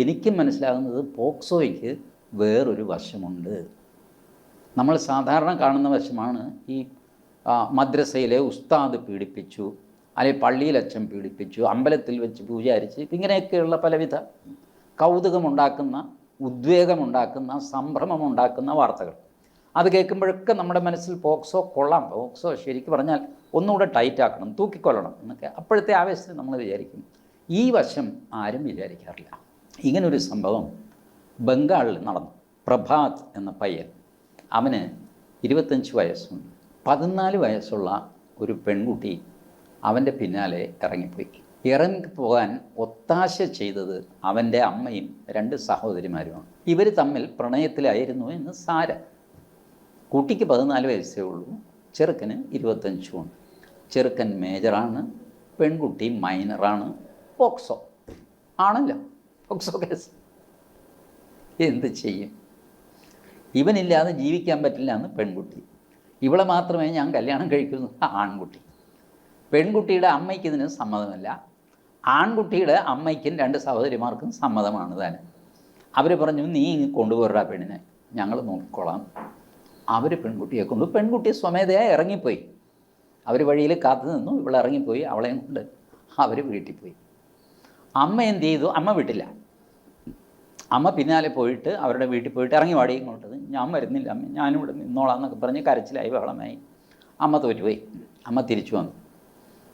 എനിക്കും മനസ്സിലാകുന്നത് പോക്സോയ്ക്ക് വേറൊരു വശമുണ്ട്. നമ്മൾ സാധാരണ കാണുന്ന വശമാണ് ഈ മദ്രസയിലെ ഉസ്താദ് പീഡിപ്പിച്ചു അല്ലെങ്കിൽ പള്ളിയിൽ അച്ഛൻ പീഡിപ്പിച്ചു അമ്പലത്തിൽ വെച്ച് പൂജാരിച്ച് ഇങ്ങനെയൊക്കെയുള്ള പലവിധ കൗതുകമുണ്ടാക്കുന്ന ഉദ്വേഗമുണ്ടാക്കുന്ന സംഭ്രമമുണ്ടാക്കുന്ന വാർത്തകൾ. അത് കേൾക്കുമ്പോഴൊക്കെ നമ്മുടെ മനസ്സിൽ പോക്സോ കൊള്ളാം. പോക്സോ ശരിക്കും പറഞ്ഞാൽ ഒന്നുകൂടെ ടൈറ്റ് ആക്കണം തൂക്കിക്കൊള്ളണം എന്നൊക്കെ അപ്പോഴത്തെ ആവേശത്തിൽ നമ്മൾ വിചാരിക്കും. ഈ വശം ആരും വിചാരിക്കാറില്ല. ഇങ്ങനൊരു സംഭവം ബംഗാളിൽ നടന്നു. പ്രഭാത് എന്ന പയ്യൻ. അവന് ഇരുപത്തഞ്ച് വയസ്സുണ്ട്. പതിനാല് വയസ്സുള്ള ഒരു പെൺകുട്ടി അവന്റെ പിന്നാലെ ഇറങ്ങിപ്പോയി. ഇറങ്ങിപ്പോകാൻ ഒത്താശ ചെയ്തത് അവന്റെ അമ്മയും രണ്ട് സഹോദരിമാരുമാണ്. ഇവർ തമ്മിൽ പ്രണയത്തിലായിരുന്നു എന്ന് സാര. കുട്ടിക്ക് പതിനാല് വയസ്സേ ഉള്ളൂ ചെറുക്കന് ഇരുപത്തഞ്ചുമുണ്ട് ചെറുക്കൻ മേജറാണ് പെൺകുട്ടി മൈനറാണ് പോക്സോ ആണല്ലോ. പോക്സോ കേസ് എന്ത് ചെയ്യും? ഇവനില്ലാതെ ജീവിക്കാൻ പറ്റില്ല എന്ന് പെൺകുട്ടി. ഇവളെ മാത്രമേ ഞാൻ കല്യാണം കഴിക്കുന്നു ആൺകുട്ടി. പെൺകുട്ടിയുടെ അമ്മയ്ക്ക് ഇതിന് സമ്മതമല്ല. ആൺകുട്ടിയുടെ അമ്മയ്ക്കും രണ്ട് സഹോദരിമാർക്കും സമ്മതമാണ് താൻ. അവർ പറഞ്ഞു നീ ഇങ്ങ് കൊണ്ടുപോരാ പെണ്ണിനെ. ഞങ്ങൾ നോക്കിക്കോളാം. അവർ പെൺകുട്ടിയെ കൊണ്ടു. പെൺകുട്ടി സ്വമേധയായി ഇറങ്ങിപ്പോയി. അവർ വഴിയിൽ കാത്തു നിന്നു. ഇവൾ ഇറങ്ങിപ്പോയി. അവളെയും കൊണ്ട് അവർ വീട്ടിൽ പോയി. അമ്മ എന്ത് ചെയ്തു? അമ്മ വിട്ടില്ല. അമ്മ പിന്നാലെ പോയിട്ട് അവരുടെ വീട്ടിൽ പോയിട്ട് ഇറങ്ങി വാടി ഇങ്ങോട്ടത് ഞാൻ വരുന്നില്ല അമ്മ. ഞാനിവിടെ നിന്നോളാം എന്നൊക്കെ പറഞ്ഞ് കരച്ചിലായി ബഹളമായി. അമ്മ തോറ്റുപോയി. അമ്മ തിരിച്ചു വന്നു.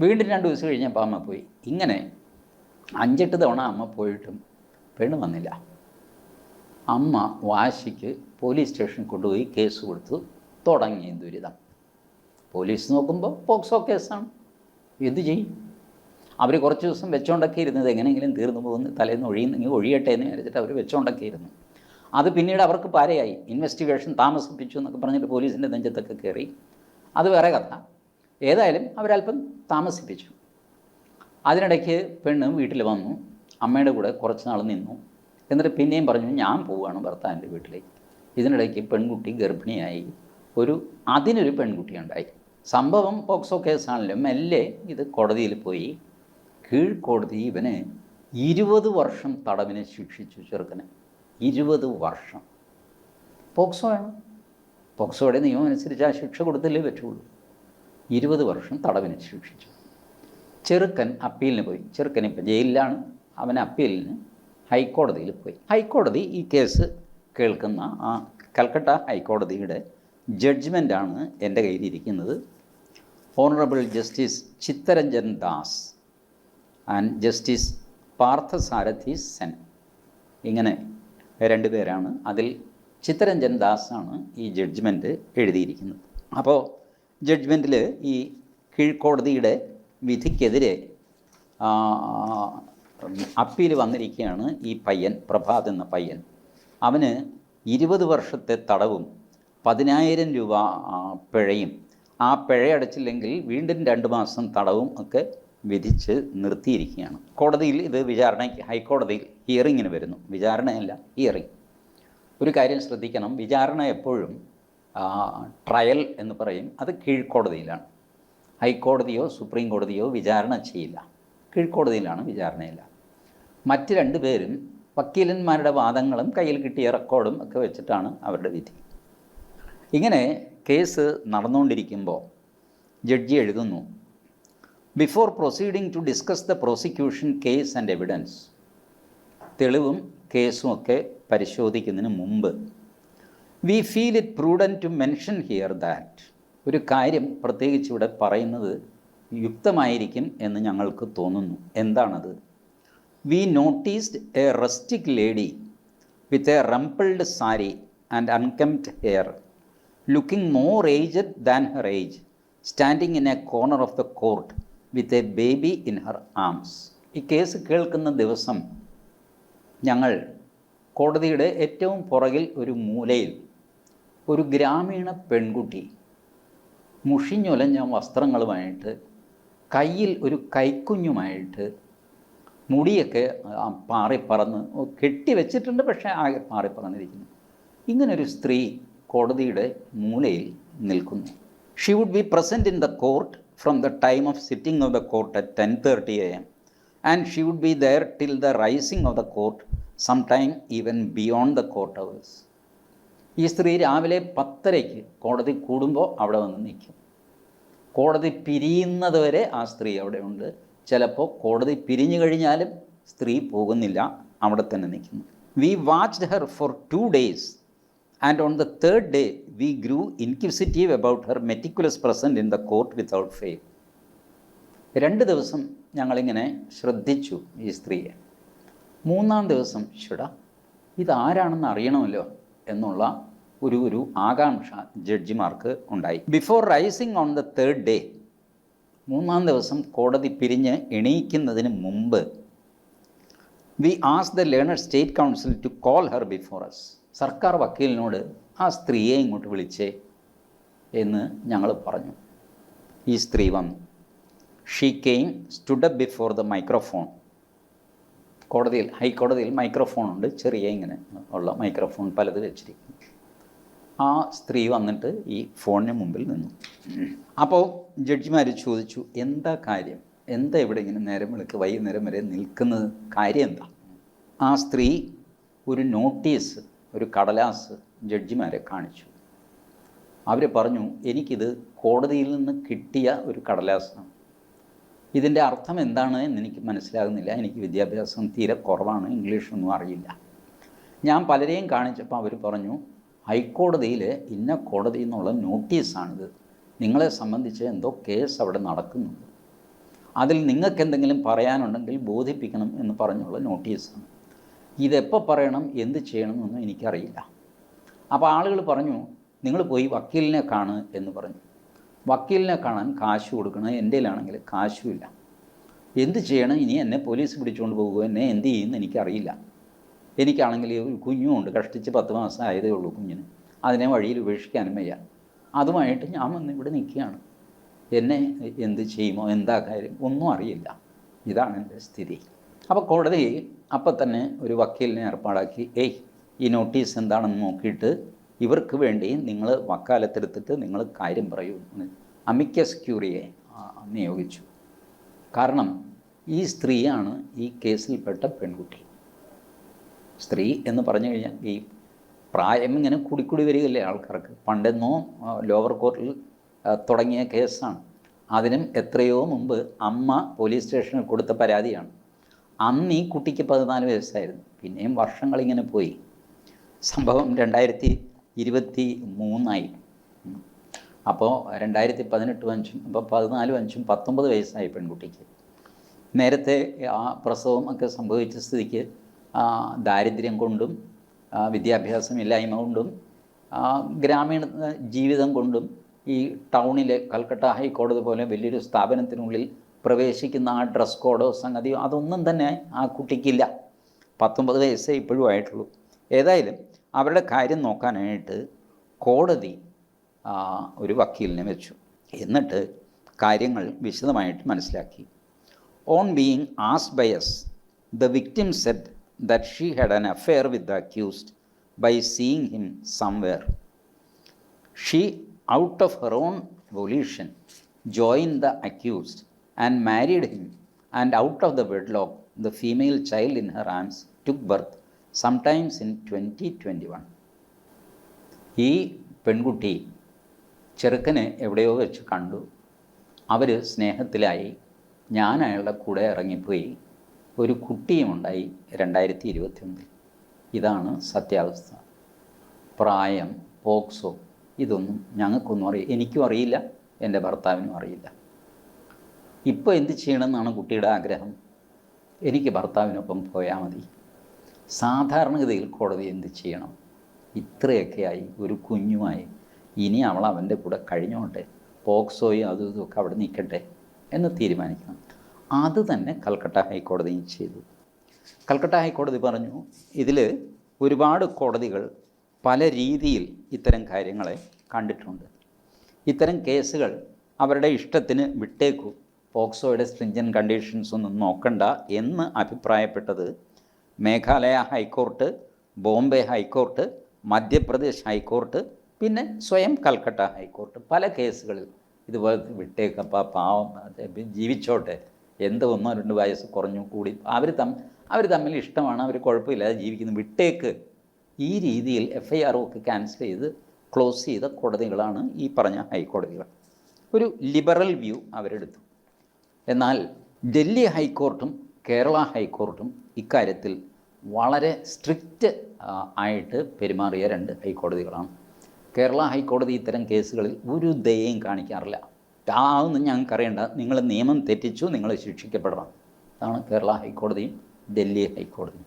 വീണ്ടും രണ്ട് ദിവസം കഴിഞ്ഞപ്പോൾ അമ്മ പോയി. ഇങ്ങനെ അഞ്ചെട്ട് തവണ അമ്മ പോയിട്ടും പെണ്ണ് വന്നില്ല. അമ്മ വാശിക്ക് പോലീസ് സ്റ്റേഷനിൽ കൊണ്ടുപോയി കേസ് കൊടുത്തു. തുടങ്ങി ദുരിതം. പോലീസ് നോക്കുമ്പോൾ പോക്സോ കേസാണ്. എന്തു ചെയ്യും? അവർ കുറച്ച് ദിവസം വെച്ചോണ്ടൊക്കെ ഇരുന്നത് എങ്ങനെയെങ്കിലും തീർന്നു പോകുന്നു തലേന്ന് ഒഴിയുന്നെങ്കിൽ ഒഴിയട്ടെ എന്ന് വിചാരിച്ചിട്ട് അവർ വെച്ചോണ്ടൊക്കെ ഇരുന്നു അത് പിന്നീട് അവർക്ക് പാരയായി. ഇൻവെസ്റ്റിഗേഷൻ താമസിപ്പിച്ചു എന്നൊക്കെ പറഞ്ഞിട്ട് പോലീസിന്റെ നെഞ്ചത്തൊക്കെ കയറി അത് വേറെ കഥ. ഏതായാലും അവരല്പം താമസിപ്പിച്ചു. അതിനിടയ്ക്ക് പെണ്ണ് വീട്ടിൽ വന്നു. അമ്മയുടെ കൂടെ കുറച്ച് നാൾ നിന്നു. എന്നിട്ട് പിന്നെയും പറഞ്ഞു ഞാൻ പോവുകയാണ് ഭർത്താവിന്റെ വീട്ടിലേക്ക്. ഇതിനിടയ്ക്ക് പെൺകുട്ടി ഗർഭിണിയായി. ഒരു അതിനൊരു പെൺകുട്ടി ഉണ്ടായി സംഭവം പോക്സോ കേസാണെങ്കിലും മെല്ലെ ഇത് കോടതിയിൽ പോയി. കീഴ്ക്കോടതി ഇവനെ ഇരുപത് വർഷം തടവിനെ ശിക്ഷിച്ചു ചെറുക്കനെ. ഇരുപത് വർഷം. പോക്സോ ആണ്. പോക്സോയുടെ നിയമം അനുസരിച്ച് ആ ശിക്ഷ കൊടുത്തല്ലേ പറ്റുള്ളൂ. ഇരുപത് വർഷം തടവിനെ ശിക്ഷിച്ചു. ചെറുക്കൻ അപ്പീലിന് പോയി. ചെറുക്കൻ ഇപ്പോൾ ജയിലിലാണ്. അവൻ അപ്പീലിന് ഹൈക്കോടതിയിൽ പോയി. ഹൈക്കോടതി ഈ കേസ് കേൾക്കുന്ന ആ കൽക്കട്ട ഹൈക്കോടതിയുടെ ജഡ്ജ്മെന്റാണ് എന്റെ കയ്യിലിരിക്കുന്നത്. Honourable justice Chittaranjan Das. And justice Parthasarathy Sen. ഇങ്ങനെ രണ്ട് പേരാണ്. അതിൽ ചിത്തരഞ്ജൻ ദാസാണ് ഈ ജഡ്ജ്മെന്റ് എഴുതിയിരിക്കുന്നത്. അപ്പോൾ ജഡ്ജ്മെന്റിൽ ഈ കീഴ്ക്കോടതിയുടെ വിധിക്കെതിരെ അപ്പീൽ വന്നിരിക്കുകയാണ് ഈ പയ്യൻ പ്രഭാത് എന്ന പയ്യൻ. അവന് ഇരുപത് വർഷത്തെ തടവും പതിനായിരം രൂപ പിഴയും. ആ പിഴയടച്ചില്ലെങ്കിൽ വീണ്ടും രണ്ട് മാസം തടവും ഒക്കെ വിധിച്ച് നിർത്തിയിരിക്കുകയാണ്. കോടതിയിൽ ഇത് വിചാരണയ്ക്ക് ഹൈക്കോടതിയിൽ ഹിയറിങ്ങിന് വരുന്നു. വിചാരണയല്ല ഹിയറിങ് ഒരു കാര്യം ശ്രദ്ധിക്കണം. വിചാരണ എപ്പോഴും ട്രയൽ എന്ന് പറയും അത് കീഴ്ക്കോടതിയിലാണ്. ഹൈക്കോടതിയോ സുപ്രീം കോടതിയോ വിചാരണ ചെയ്യില്ല. കീഴ്ക്കോടതിയിലാണ് വിചാരണയില്ല. മറ്റ് രണ്ടുപേരും വക്കീലന്മാരുടെ വാദങ്ങളും കയ്യിൽ കിട്ടിയ റെക്കോർഡും ഒക്കെ വെച്ചിട്ടാണ് അവരുടെ വിധി. ഇങ്ങനെ കേസ് നടന്നുകൊണ്ടിരിക്കുമ്പോൾ ജഡ്ജി എഴുതുന്നു before proceeding to discuss the prosecution case and evidence തെളിവും കേസും ഒക്കെ പരിശോധിക്കുന്നതിന് മുമ്പ് we feel it prudent to mention here that ഒരു കാര്യം പ്രത്യേകിച്ച് ഇവിടെ പറയുന്നത് യുക്തമായിരിക്കും എന്ന് ഞങ്ങൾക്ക് തോന്നുന്നു. എന്താണത്? We noticed a rustic lady with a rumpled sari and uncombed hair looking more aged than her age standing in a corner of the court with a baby in her arms ഈ case കേൾക്കുന്ന ദിവസം ഞങ്ങൾ കോടതിയുടെ ഏറ്റവും പുറകിൽ ഒരു മൂലയിൽ ഒരു ഗ്രാമീണ പെൺകുട്ടി മുഷിഞ്ഞൊലഞ്ഞ വസ്ത്രങ്ങളുമായിട്ട് കയ്യിൽ ഒരു കൈക്കുഞ്ഞുമായിട്ട് മുടിയൊക്കെ പാറിപ്പറന്ന് കെട്ടി വെച്ചിട്ടുണ്ട് പക്ഷേ ആകെ പാറിപ്പറന്നിരിക്കുന്നു ഇങ്ങനൊരു സ്ത്രീ കോടതിയുടെ മൂലയിൽ നിൽക്കുന്നു. She would be present in the court of sitting of the court at ten thirty a m and she would be there till the rising of the court some time even beyond the court hours ഈ സ്ത്രീ രാവിലെ പത്തരയ്ക്ക് കോടതി കൂടുമ്പോൾ അവിടെ വന്ന് നിൽക്കും. കോടതി പിരിയുന്നത് വരെ ആ സ്ത്രീ അവിടെ ഉണ്ട്. ചിലപ്പോൾ കോടതി പിരിഞ്ഞു കഴിഞ്ഞാലും സ്ത്രീ പോകുന്നില്ല. അവിടെ തന്നെ നിൽക്കുന്നു. We watched her for two days and on the third day we grew inquisitive about her meticulous present in the court without fail രണ്ട് ദിവസം ഞങ്ങളിങ്ങനെ ശ്രദ്ധിച്ചു ഈ സ്ത്രീയെ. മൂന്നാം ദിവസം ഷുട ഇതാരാണെന്ന് അറിയണമല്ലോ എന്നുള്ള ഒരു ഒരു ആകാംക്ഷ ജഡ്ജിമാർക്ക് ഉണ്ടായി. Before rising on the third day മൂന്നാം ദിവസം കോടതി പിരിഞ്ഞ് എണീക്കുന്നതിന് മുമ്പ് we as the learned state counsel to call her before us സർക്കാർ വക്കീലിനോട് ആ സ്ത്രീയെ ഇങ്ങോട്ട് വിളിച്ചേ എന്ന് ഞങ്ങൾ പറഞ്ഞു. ഈ സ്ത്രീ വന്നു. She came stood up before the microphone കോടതിയിൽ ഹൈക്കോടതിയിൽ മൈക്രോഫോൺ ഉണ്ട്. ചെറിയ ഇങ്ങനെ ഉള്ള മൈക്രോഫോൺ പലത് വെച്ചിരിക്കുന്നു. ആ സ്ത്രീ വന്നിട്ട് ഈ ഫോണിന് മുമ്പിൽ നിന്നു. അപ്പോൾ ജഡ്ജിമാർ ചോദിച്ചു എന്താ കാര്യം? എന്താ ഇവിടെ ഇങ്ങനെ നേരം വിളിക്ക് വൈകുന്നേരം വരെ നിൽക്കുന്നത്? കാര്യം എന്താ? ആ സ്ത്രീ ഒരു നോട്ടീസ് ഒരു കടലാസ് ജഡ്ജിമാരെ കാണിച്ചു. അവർ പറഞ്ഞു എനിക്കിത് കോടതിയിൽ നിന്ന് കിട്ടിയ ഒരു കടലാസാണ്. ഇതിന്റെ അർത്ഥം എന്താണ് എന്ന് എനിക്ക് മനസ്സിലാകുന്നില്ല. എനിക്ക് വിദ്യാഭ്യാസം തീരെ കുറവാണ്. ഇംഗ്ലീഷൊന്നും അറിയില്ല. ഞാൻ പലരെയും കാണിച്ചപ്പോൾ അവർ പറഞ്ഞു ഹൈക്കോടതിയിൽ ഇന്ന കോടതി എന്നുള്ള നോട്ടീസാണിത്. നിങ്ങളെ സംബന്ധിച്ച് എന്തോ കേസ് അവിടെ നടക്കുന്നുണ്ട്. അതിൽ നിങ്ങൾക്ക് എന്തെങ്കിലും പറയാനുണ്ടെങ്കിൽ ബോധിപ്പിക്കണം എന്ന് പറഞ്ഞുള്ള നോട്ടീസാണ്. ഇതെപ്പോൾ പറയണം എന്ത് ചെയ്യണമെന്നൊന്നും എനിക്കറിയില്ല. അപ്പോൾ ആളുകൾ പറഞ്ഞു നിങ്ങൾ പോയി വക്കീലിനെ കാണ് എന്ന് പറഞ്ഞു. വക്കീലിനെ കാണാൻ കാശ് കൊടുക്കണം എന്റെ ആണെങ്കിൽ കാശുമില്ല എന്ത് ചെയ്യണം? ഇനി എന്നെ പോലീസ് പിടിച്ചുകൊണ്ട് പോകുമോ എന്നെ എന്ത് ചെയ്യുമെന്ന് എനിക്കറിയില്ല. എനിക്കാണെങ്കിൽ ഒരു കുഞ്ഞുമുണ്ട് കഷ്ടിച്ച് പത്ത് മാസം ആയതേ ഉള്ളൂ കുഞ്ഞിന്. അതിനെ വഴിയിൽ ഉപേക്ഷിക്കാനും വയ്യ. അതുമായിട്ട് ഞാൻ വന്ന് ഇവിടെ നിൽക്കുകയാണ്. എന്നെ എന്ത് ചെയ്യുമോ എന്താ കാര്യം ഒന്നും അറിയില്ല. ഇതാണ് എന്റെ സ്ഥിതി. അപ്പോൾ കോടതി അപ്പം തന്നെ ഒരു വക്കീലിനെ ഏർപ്പാടാക്കി ഏയ് ഈ നോട്ടീസ് എന്താണെന്ന് നോക്കിയിട്ട് ഇവർക്ക് വേണ്ടി നിങ്ങൾ വക്കാലത്തെടുത്തിട്ട് നിങ്ങൾ കാര്യം പറയൂ എന്ന് അമിക്കസ് ക്യൂറിയെ നിയോഗിച്ചു. കാരണം ഈ സ്ത്രീയാണ് ഈ കേസിൽപ്പെട്ട പെൺകുട്ടി. സ്ത്രീ എന്ന് പറഞ്ഞു കഴിഞ്ഞാൽ ഈ പ്രായം ഇങ്ങനെ കൂടിക്കൂടി വരികയല്ലേ ആൾക്കാർക്ക്. പണ്ടെന്നോ ലോവർ കോർട്ടിൽ തുടങ്ങിയ കേസാണ്. അതിനും എത്രയോ മുമ്പ് അമ്മ പോലീസ് സ്റ്റേഷനിൽ കൊടുത്ത പരാതിയാണ്. അന്ന് ഈ കുട്ടിക്ക് പതിനാല് വയസ്സായിരുന്നു. പിന്നെയും വർഷങ്ങളിങ്ങനെ പോയി. സംഭവം രണ്ടായിരത്തി ഇരുപത്തി മൂന്നായി അപ്പോൾ രണ്ടായിരത്തി പതിനെട്ടും അഞ്ചും അപ്പോൾ പതിനാലും അഞ്ചും പത്തൊമ്പത് വയസ്സായി പെൺകുട്ടിക്ക്. നേരത്തെ ആ പ്രസവം ഒക്കെ സംഭവിച്ച സ്ഥിതിക്ക് ദാരിദ്ര്യം കൊണ്ടും വിദ്യാഭ്യാസമില്ലായ്മ കൊണ്ടും ഗ്രാമീണ ജീവിതം കൊണ്ടും ഈ ടൗണിലെ കൽക്കട്ട ഹൈക്കോടതി പോലെ വലിയൊരു സ്ഥാപനത്തിനുള്ളിൽ പ്രവേശിക്കുന്ന ആ ഡ്രസ് കോഡോ സംഗതിയോ അതൊന്നും തന്നെ ആ കുട്ടിക്കില്ല. പത്തൊമ്പത് വയസ്സേ ഇപ്പോഴും ആയിട്ടുള്ളൂ. ഏതായാലും അവരുടെ കാര്യം നോക്കാനായിട്ട് കോടതി ഒരു വക്കീലിനെ വെച്ചു. എന്നിട്ട് കാര്യങ്ങൾ വിശദമായിട്ട് മനസ്സിലാക്കി. On being as by us the victim said that she had an affair with the accused by seeing him somewhere she out of her own volition join the accused. And married him, and out of the wedlock, the female child in her arms took birth sometimes in 2021. ഈ പെൺകുട്ടി ചെറുക്കനെ എവിടെയോ വെച്ച് കണ്ടു. അവർ സ്നേഹത്തിലായി. ഞാൻ അയാളുടെ കൂടെ ഇറങ്ങിപ്പോയി. ഒരു കുട്ടിയുമുണ്ടായി രണ്ടായിരത്തി ഇരുപത്തിയൊന്നിൽ ഇതാണ് സത്യാവസ്ഥ. പ്രായം പോക്സോ ഇതൊന്നും ഞങ്ങൾക്കൊന്നും അറിയില്ല എനിക്കും അറിയില്ല എന്റെ ഭർത്താവിനും അറിയില്ല. ഇപ്പോൾ എന്ത് ചെയ്യണമെന്നാണ് കുട്ടിയുടെ ആഗ്രഹം? എനിക്ക് ഭർത്താവിനൊപ്പം പോയാൽ മതി. സാധാരണഗതിയിൽ കോടതി എന്ത് ചെയ്യണം? ഇത്രയൊക്കെയായി ഒരു കുഞ്ഞുമായി ഇനി അവൾ അവന്റെ കൂടെ കഴിഞ്ഞോട്ടെ? പോക്സോയും അതും ഇതുമൊക്കെ അവിടെ നിൽക്കട്ടെ എന്ന് തീരുമാനിക്കണം. അത് തന്നെ കൽക്കട്ട ഹൈക്കോടതിയും ചെയ്തു. കൽക്കട്ട ഹൈക്കോടതി പറഞ്ഞു ഇതിൽ ഒരുപാട് കോടതികൾ പല രീതിയിൽ ഇത്തരം കാര്യങ്ങളെ കണ്ടിട്ടുണ്ട്. ഇത്തരം കേസുകൾ അവരുടെ ഇഷ്ടത്തിന് വിട്ടേക്കൂ. പോക്സോയുടെ സ്ട്രിഞ്ചൻ കണ്ടീഷൻസ് ഒന്നും നോക്കണ്ട എന്ന് അഭിപ്രായപ്പെട്ടത് Meghalaya high court Bombay high court Madhya Pradesh high court പിന്നെ സ്വയം കൽക്കട്ട ഹൈക്കോർട്ട്. പല കേസുകളിൽ ഇതുപോലെ വിട്ടേക്കപ്പ പാവം ജീവിച്ചോട്ടെ. എന്ത് ഒന്നോ രണ്ട് വയസ്സ് കുറഞ്ഞു കൂടി. അവർ തം അവർ തമ്മിൽ ഇഷ്ടമാണ് അവർ കുഴപ്പമില്ലാതെ ജീവിക്കുന്നു. വിട്ടേക്ക്. ഈ രീതിയിൽ എഫ് ഐ ആർ ഒക്കെ ക്യാൻസൽ ചെയ്ത് ക്ലോസ് ചെയ്ത കോടതികളാണ് ഈ പറഞ്ഞ ഹൈക്കോടതികൾ. ഒരു ലിബറൽ വ്യൂ അവരെടുത്തു. എന്നാൽ ഡൽഹി ഹൈക്കോർട്ടും കേരള ഹൈക്കോർട്ടും ഇക്കാര്യത്തിൽ വളരെ സ്ട്രിക്റ്റ് ആയിട്ട് പെരുമാറിയ രണ്ട് ഹൈക്കോടതികളാണ്. കേരള ഹൈക്കോടതി ഇത്തരം കേസുകളിൽ ഒരു ദയയും കാണിക്കാറില്ല. അതൊന്നും ഞങ്ങൾക്കറിയേണ്ട. നിങ്ങൾ നിയമം തെറ്റിച്ചു നിങ്ങൾ ശിക്ഷിക്കപ്പെടണം. അതാണ് കേരള ഹൈക്കോടതിയും ഡൽഹി ഹൈക്കോടതിയും.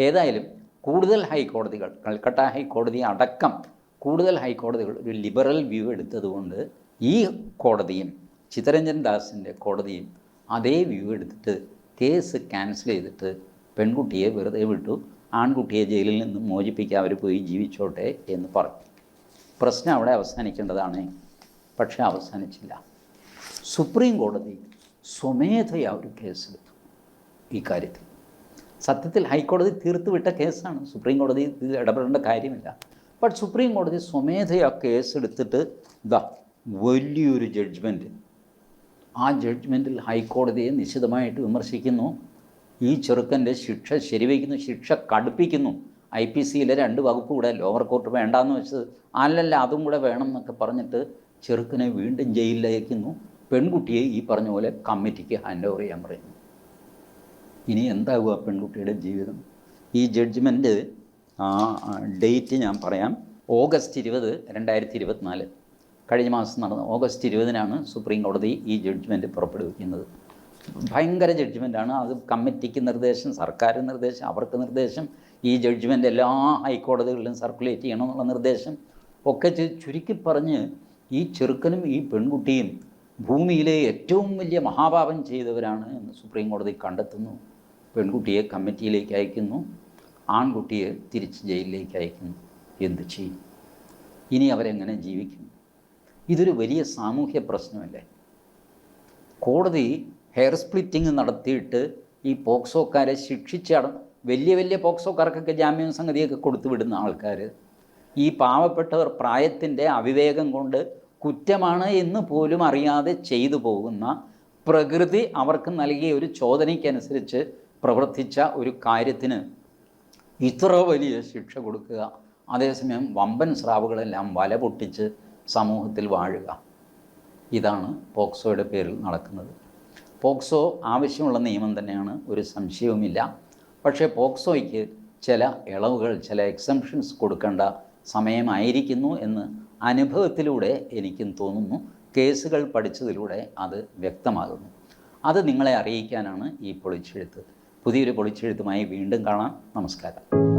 ഏതായാലും കൂടുതൽ ഹൈക്കോടതികൾ കൽക്കട്ട ഹൈക്കോടതി അടക്കം കൂടുതൽ ഹൈക്കോടതികൾ ഒരു ലിബറൽ വ്യൂ എടുത്തതുകൊണ്ട് ഈ കോടതിയും ചിത്തരഞ്ജൻ ദാസിന്റെ കോടതിയും അതേ വ്യൂ എടുത്തിട്ട് കേസ് ക്യാൻസൽ ചെയ്തിട്ട് പെൺകുട്ടിയെ വെറുതെ വിട്ടു. ആൺകുട്ടിയെ ജയിലിൽ നിന്ന് മോചിപ്പിക്കാൻ അവർ പോയി ജീവിച്ചോട്ടെ എന്ന് പറഞ്ഞു. പ്രശ്നം അവിടെ അവസാനിക്കേണ്ടതാണ്. പക്ഷെ അവസാനിച്ചില്ല. സുപ്രീം കോടതി സ്വമേധയാ ഒരു കേസെടുത്തു ഈ കാര്യത്തിൽ. സത്യത്തിൽ ഹൈക്കോടതി തീർത്ത് വിട്ട കേസാണ്. സുപ്രീം കോടതി ഇടപെടേണ്ട കാര്യമില്ല. ബട്ട് സുപ്രീം കോടതി സ്വമേധയാ കേസ് എടുത്തിട്ട് ഇതാ വലിയൊരു ജഡ്ജ്മെന്റ് ആ ജഡ്ജ്മെന്റിൽ ഹൈക്കോടതിയെ നിശിതമായിട്ട് വിമർശിക്കുന്നു. ഈ ചെറുക്കന്റെ ശിക്ഷ ശരിവയ്ക്കുന്നു ശിക്ഷ കടുപ്പിക്കുന്നു. ഐ പി സിയിലെ രണ്ട് വകുപ്പ് കൂടെ ലോവർ കോർട്ട് വേണ്ടാന്ന് വെച്ചത് അല്ലല്ല അതും കൂടെ വേണം എന്നൊക്കെ പറഞ്ഞിട്ട് ചെറുക്കനെ വീണ്ടും ജയിലിലയക്കുന്നു പെൺകുട്ടിയെ ഈ പറഞ്ഞ പോലെ കമ്മിറ്റിക്ക് ഹാൻഡ് ഓവർ ചെയ്യാൻ പറയുന്നു. ഇനി എന്താകും ആ പെൺകുട്ടിയുടെ ജീവിതം? ഈ ജഡ്ജ്മെന്റ് ഡേറ്റ് ഞാൻ പറയാം. ഓഗസ്റ്റ് ഇരുപത് രണ്ടായിരത്തി ഇരുപത്തിനാല്. കഴിഞ്ഞ മാസം നടന്ന ഓഗസ്റ്റ് ഇരുപതിനാണ് സുപ്രീം കോടതി ഈ ജഡ്ജ്മെന്റ് പുറപ്പെടുവിക്കുന്നത്. ഭയങ്കര ജഡ്ജ്മെന്റാണ് അത് കമ്മിറ്റിക്ക് നിർദ്ദേശം സർക്കാർ നിർദ്ദേശം അവർക്ക് നിർദ്ദേശം. ഈ ജഡ്ജ്മെന്റ് എല്ലാ ഹൈക്കോടതികളിലും സർക്കുലേറ്റ് ചെയ്യണം എന്നുള്ള നിർദ്ദേശം. ഒക്കെ ചുരുക്കി പറഞ്ഞ് ഈ ചെറുക്കനും ഈ പെൺകുട്ടിയും ഭൂമിയിലെ ഏറ്റവും വലിയ മഹാപാപം ചെയ്തവരാണ് എന്ന് സുപ്രീം കോടതി കണ്ടെത്തുന്നു. പെൺകുട്ടിയെ കമ്മിറ്റിയിലേക്ക് അയക്കുന്നു. ആൺകുട്ടിയെ തിരിച്ച് ജയിലിലേക്ക് അയക്കുന്നു. എന്ത് ചെയ്യും? ഇനി അവരെങ്ങനെ ജീവിക്കും? ഇതൊരു വലിയ സാമൂഹ്യ പ്രശ്നമല്ലേ? കോടതി ഹെയർ സ്പ്ലിറ്റിംഗ് നടത്തിയിട്ട് ഈ പോക്സോക്കാരെ ശിക്ഷിച്ചട വലിയ വലിയ പോക്സോക്കാർക്കൊക്കെ ജാമ്യം സംഗതിയൊക്കെ കൊടുത്തു വിടുന്ന ആൾക്കാർ ഈ പാവപ്പെട്ടവർ പ്രായത്തിന്റെ അവിവേകം കൊണ്ട് കുറ്റമാണ് എന്ന് പോലും അറിയാതെ ചെയ്തു പോകുന്ന പ്രകൃതി അവർക്ക് നൽകിയ ഒരു ചോദനയ്ക്കനുസരിച്ച് പ്രവർത്തിച്ച ഒരു കാര്യത്തിന് ഇത്ര വലിയ ശിക്ഷ കൊടുക്കുക. അതേസമയം വമ്പൻ സ്രാവുകളെല്ലാം വല പൊട്ടിച്ച് സമൂഹത്തിൽ വാഴുക. ഇതാണ് പോക്സോയുടെ പേരിൽ നടക്കുന്നത്. പോക്സോ ആവശ്യമുള്ള നിയമം തന്നെയാണ് ഒരു സംശയവുമില്ല. പക്ഷേ പോക്സോയ്ക്ക് ചില ഇളവുകൾ ചില എക്സംഷൻസ് കൊടുക്കേണ്ട സമയമായിരിക്കുന്നു എന്ന് അനുഭവത്തിലൂടെ എനിക്കും തോന്നുന്നു. കേസുകൾ പഠിച്ചതിലൂടെ അത് വ്യക്തമാകുന്നു. അത് നിങ്ങളെ അറിയിക്കാനാണ് ഈ പൊളിച്ചെഴുത്ത്. പുതിയൊരു പൊളിച്ചെഴുത്തുമായി വീണ്ടും കാണാം. നമസ്കാരം.